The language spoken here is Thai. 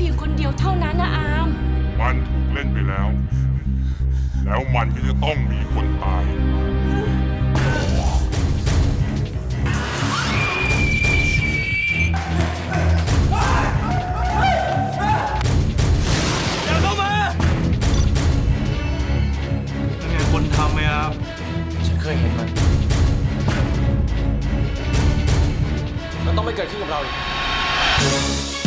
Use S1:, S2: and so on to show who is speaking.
S1: เดียวเท่านั้นนะอาม
S2: มันถูกเล่นไปแล้ว แล้วมันก็จะต้องมีคนตาย
S3: อย่าเข้ามานั่นไงคนทำไหมครับ
S4: ฉันเคยเห็นมันมันต้องไม่เกิดขึ้นกับเราอีก